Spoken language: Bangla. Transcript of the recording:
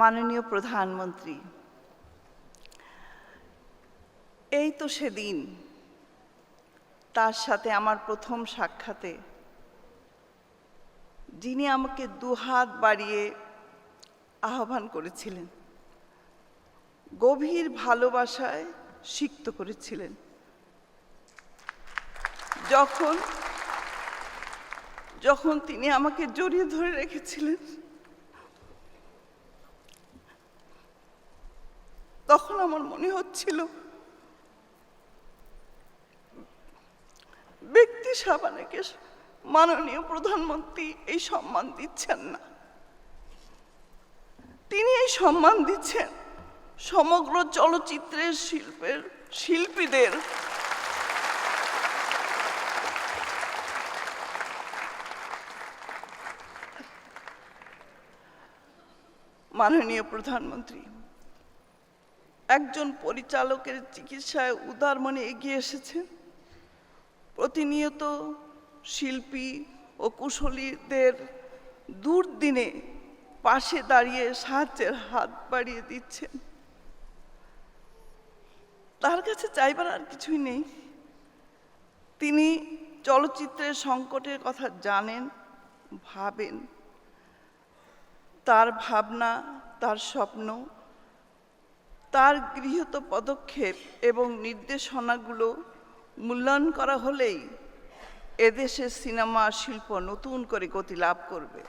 মাননীয় প্রধানমন্ত্রী। এই তো সেদিন, তার সাথে আমার প্রথম সাক্ষাতে যিনি আমাকে দুহাত বাড়িয়ে আহ্বান করেছিলেন, গভীর ভালোবাসায় সিক্ত করেছিলেন। যখন যখন তিনি আমাকে জড়িয়ে ধরে রেখেছিলেন তখন আমার মনে হচ্ছিল, ব্যক্তি সাবানেকে মাননীয় প্রধানমন্ত্রী এই সম্মান দিচ্ছেন না। তিনি এই সম্মান দিচ্ছেন সমগ্র চলচ্চিত্রের শিল্পের শিল্পীদের। মাননীয় প্রধানমন্ত্রী একজন পরিচালকের চিকিৎসায় উদার মনে এগিয়ে এসেছেন প্রতিনিয়ত শিল্পী ও কুশলীদের দুর্দিনে পাশে দাঁড়িয়ে সাহায্যের হাত বাড়িয়ে দিচ্ছেন তার কাছে চাইবার আর কিছুই নেই। তিনি চলচ্চিত্রের সংকটের কথা জানেন, ভাবেন। তার ভাবনা, তার স্বপ্ন তার গৃহীত পদক্ষেপ এবং নির্দেশনাগুলো মূল্যায়ন করা হলেই এদেশের সিনেমা শিল্প নতুন করে গতি লাভ করবে।